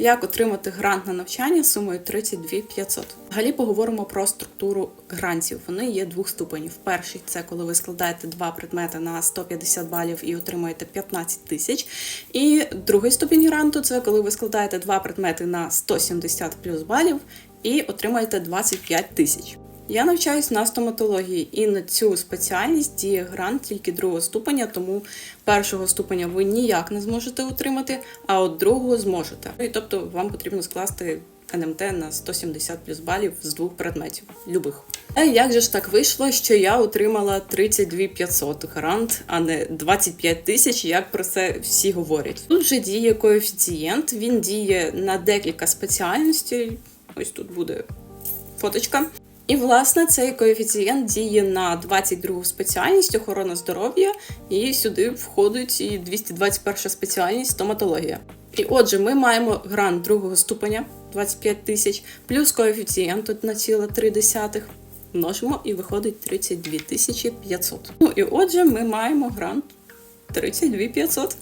Як отримати грант на навчання сумою 32 500? Взагалі поговоримо про структуру грантів. Вони є двох ступенів. Перший це коли ви складаєте два предмети на 150 балів і отримуєте 15 тисяч. І другий ступінь гранту це коли ви складаєте два предмети на 170 плюс балів і отримаєте 25 тисяч. Я навчаюсь на стоматології, і на цю спеціальність діє грант тільки другого ступеня, тому першого ступеня ви ніяк не зможете отримати, а от другого зможете. І тобто вам потрібно скласти НМТ на 170 плюс балів з двох предметів, любих. А як же ж так вийшло, що я отримала 32 500 грант, а не 25 тисяч, як про це всі говорять. Тут же діє коефіцієнт, він діє на декілька спеціальностей. Ось тут буде фоточка. І, власне, цей коефіцієнт діє на 22 спеціальність охорона здоров'я, і сюди входить і 221 спеціальність стоматологія. І отже, ми маємо грант другого ступеня 25 тисяч, плюс коефіцієнт 1,3, множимо і виходить 32 тисячі 500. Ну і отже, ми маємо грант 32 500.